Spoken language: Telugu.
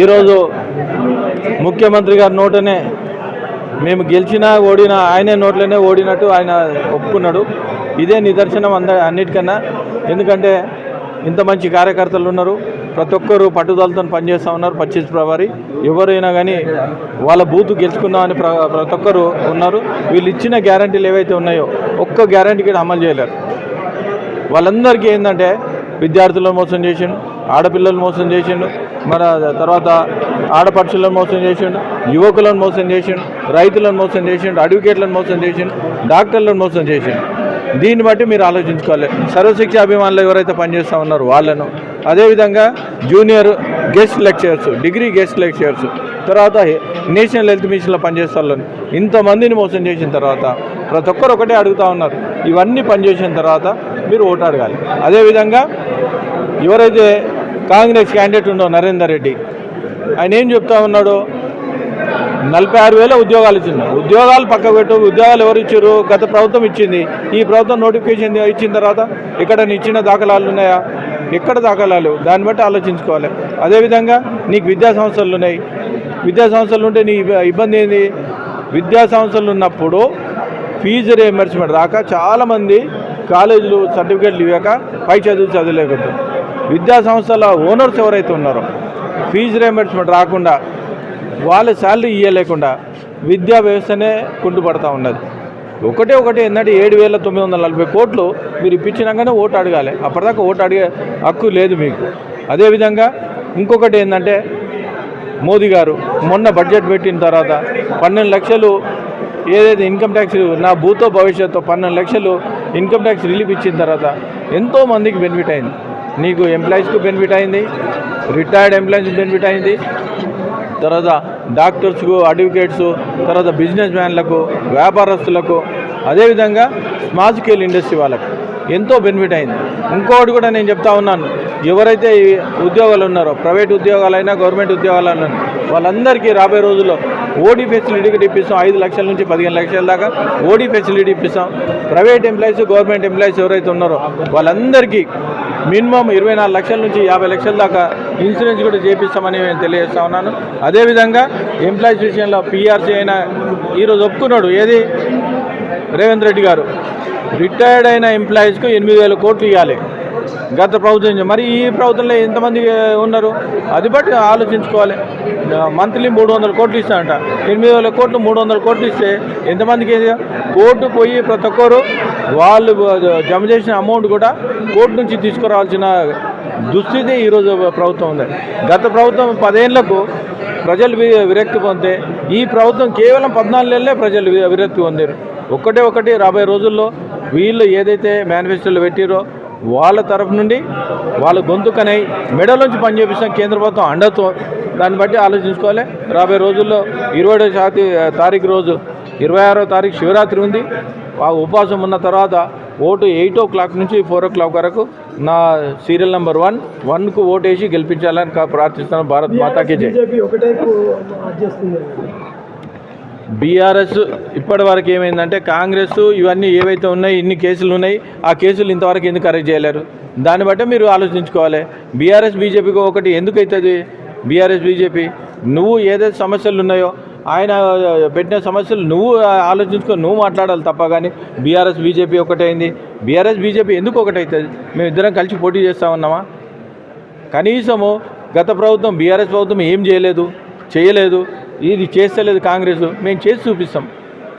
ఈరోజు ముఖ్యమంత్రి గారి నోటనే మేము గెలిచినా ఓడినా ఆయనే నోట్లోనే ఓడినట్టు ఆయన ఒప్పుకున్నాడు. ఇదే నిదర్శనం అంద అన్నిటికన్నా. ఎందుకంటే ఇంత మంచి కార్యకర్తలు ఉన్నారు. ప్రతి ఒక్కరు పట్టుదలతో పనిచేస్తూ ఉన్నారు పచ్చిస్ ప్రభారి. ఎవరైనా కానీ వాళ్ళ బూత్ గెలుచుకుందామని ప్ర ప్రతి ఒక్కరు ఉన్నారు. వీళ్ళు ఇచ్చిన గ్యారంటీలు ఏవైతే ఉన్నాయో ఒక్క గ్యారంటీ కూడా అమలు చేయలేరు. వాళ్ళందరికీ ఏంటంటే విద్యార్థులను మోసం చేసిండు ఆడపిల్లలు మోసం చేసిండు మన తర్వాత ఆడపడుచులను మోసం చేసిండు యువకులను మోసం చేసిండు రైతులను మోసం చేసిండు అడ్వకేట్లను మోసం చేసిండు డాక్టర్లను మోసం చేసిండు. దీన్ని బట్టి మీరు ఆలోచించుకోవాలి. సర్వశిక్ష అభిమానులు ఎవరైతే పనిచేస్తూ ఉన్నారో వాళ్ళను. అదేవిధంగా junior guest lecturers degree guest lecturers తర్వాత నేషనల్ హెల్త్ మిషన్లో పనిచేస్తాను ఇంతమందిని మోసం చేసిన తర్వాత ప్రతి ఒక్కరు ఒకటే అడుగుతూ ఉన్నారు. ఇవన్నీ పనిచేసిన తర్వాత మీరు ఓటు అడగాలి. అదేవిధంగా ఎవరైతే కాంగ్రెస్ క్యాండిడేట్ ఉండవు నరేందర్ రెడ్డి. ఆయన ఏం చెప్తా ఉన్నాడు? నలభై ఆరు వేల ఉద్యోగాలు ఇచ్చింది ఉద్యోగాలు పక్క పెట్టు ఉద్యోగాలు ఎవరు ఇచ్చారు గత ప్రభుత్వం ఇచ్చింది. ఈ ప్రభుత్వం నోటిఫికేషన్ ఇచ్చిన తర్వాత ఇక్కడ ఇచ్చిన దాఖలాలు ఉన్నాయా? ఎక్కడ దాఖలాలు? దాన్ని బట్టి ఆలోచించుకోవాలి. అదేవిధంగా నీకు విద్యా సంస్థలు ఉన్నాయి. విద్యా సంస్థలు ఉంటే నీ ఇబ్బ- ఇబ్బంది ఏంది? విద్యా సంస్థలు ఉన్నప్పుడు ఫీజు రియంబర్స్మెంట్ రాక చాలామంది కాలేజీలు సర్టిఫికేట్లు ఇవ్వక పై చదువు చదవలేకపోతుంది విద్యా సంస్థల ఓనర్స్ ఎవరైతే ఉన్నారో ఫీజు రియంబర్స్మెంట్ రాకుండా వాళ్ళ శాలరీ ఇవ్వలేకుండా విద్యా వ్యవస్థనే కుంటుపడతా ఉన్నది. ఒకటే ఒకటి ఏంటంటే ఏడు వేల తొమ్మిది వందల నలభై కోట్లు మీరు ఇప్పించినాకనే ఓటు అడగాలి. అప్పటిదాకా ఓటు అడిగే హక్కు లేదు మీకు. అదేవిధంగా ఇంకొకటి ఏంటంటే మోదీ గారు మొన్న బడ్జెట్ పెట్టిన తర్వాత పన్నెండు లక్షలు ఏదైతే ఇన్కమ్ ట్యాక్స్ నా భూతో భవిష్యత్తు పన్నెండు లక్షలు ఇన్కమ్ ట్యాక్స్ రిలీఫ్ ఇచ్చిన తర్వాత ఎంతో మందికి బెనిఫిట్ అయింది. నీకు ఎంప్లాయీస్కు బెనిఫిట్ అయింది రిటైర్డ్ ఎంప్లాయీస్ బెనిఫిట్ అయింది. తర్వాత డాక్టర్స్కు అడ్వకేట్స్ తర్వాత బిజినెస్ మ్యాన్లకు వ్యాపారస్తులకు అదేవిధంగా స్మాల్ స్కేల్ ఇండస్ట్రీ వాళ్ళకు ఎంతో బెనిఫిట్ అయింది. ఇంకోటి కూడా నేను చెప్తా ఉన్నాను ఎవరైతే ఉద్యోగాలు ఉన్నారో ప్రైవేట్ ఉద్యోగాలైనా గవర్నమెంట్ ఉద్యోగాలైనా వాళ్ళందరికీ రాబోయే రోజుల్లో ఓడీ ఫెసిలిటీ ఇప్పిస్తాం. ఐదు లక్షల నుంచి పదిహేను లక్షల దాకా ఓడీ ఫెసిలిటీ ఇప్పిస్తాం. ప్రైవేట్ ఎంప్లాయీస్ గవర్నమెంట్ ఎంప్లాయీస్ ఎవరైతే ఉన్నారో వాళ్ళందరికీ మినిమం ఇరవై నాలుగు లక్షల నుంచి యాభై లక్షల దాకా ఇన్సూరెన్స్ కూడా చేపిస్తామని నేను తెలియజేస్తా ఉన్నాను. అదేవిధంగా ఎంప్లాయీస్ విషయంలో పీఆర్సీ అయినా ఈరోజు ఒప్పుకున్నాడు. ఏది? రేవంత్ రెడ్డి గారు. రిటైర్డ్ అయిన ఎంప్లాయీస్కు ఎనిమిది వేల కోట్లు ఇవ్వాలి. గత ప్రభుత్వం మరి ఈ ప్రభుత్వంలో ఎంతమంది ఉన్నారు? అది బట్టి ఆలోచించుకోవాలి. మంత్లీ మూడు వందల కోట్లు ఇస్తానంట ఎనిమిది వేల కోట్లు మూడు వందల కోట్లు ఇస్తే ఎంతమందికి కోర్టు పోయి ప్రతి ఒక్కరు వాళ్ళు జమ చేసిన అమౌంట్ కూడా కోర్టు నుంచి తీసుకురావాల్సిన దుస్థితి ఈరోజు ప్రభుత్వం ఉంది. గత ప్రభుత్వం పదేళ్ళకు ప్రజలు వి- విరక్తి పొందితే ఈ ప్రభుత్వం కేవలం పద్నాలుగులే ప్రజలు విరక్తి పొందారు. ఒకటే ఒకటి రాబోయే రోజుల్లో వీళ్ళు ఏదైతే మేనిఫెస్టోలు పెట్టిరో వాళ్ళ తరఫు నుండి వాళ్ళ గొంతుకనై మెడలోంచి పని చేపిస్తాం కేంద్ర ప్రభుత్వం అండతో దాన్ని బట్టి ఆలోచించుకోవాలి. రాబోయే రోజుల్లో ఇరవై శాతి తారీఖు రోజు ఇరవై ఆరో తారీఖు శివరాత్రి ఉంది. ఆ ఉపవాసం ఉన్న తర్వాత ఓటు ఎయిట్ ఓ క్లాక్ నుంచి ఫోర్ ఓ క్లాక్ వరకు నా సీరియల్ నెంబర్ వన్ వన్కు ఓటు వేసి గెలిపించాలని ప్రార్థిస్తాను ప్రార్థిస్తున్నాను. భారత్ మాతాకి జై. బీఆర్ఎస్ ఇప్పటి వరకు ఏమైందంటే కాంగ్రెస్ ఇవన్నీ ఏవైతే ఉన్నాయి ఇన్ని కేసులు ఉన్నాయి ఆ కేసులు ఇంతవరకు ఎందుకు అరెస్ట్ చేయలేరు? దాన్ని బట్టే మీరు ఆలోచించుకోవాలి. బీఆర్ఎస్ బీజేపీకి ఒకటి ఎందుకు అవుతుంది బీఆర్ఎస్ బీజేపీ నువ్వు ఏదైతే సమస్యలు ఉన్నాయో ఆయన పెట్టిన సమస్యలు నువ్వు ఆలోచించుకొని నువ్వు మాట్లాడాలి తప్ప కానీ బీఆర్ఎస్ బీజేపీ ఒకటైంది బీఆర్ఎస్ బీజేపీ ఎందుకు ఒకటవుతుంది మేము ఇద్దరం కలిసి పోటీ చేస్తా ఉన్నామా? కనీసము గత ప్రభుత్వం బీఆర్ఎస్ ప్రభుత్వం ఏం చేయలేదు? చేయలేదు. ఇది చేస్తలేదు కాంగ్రెస్ మేము చేసి చూపిస్తాం.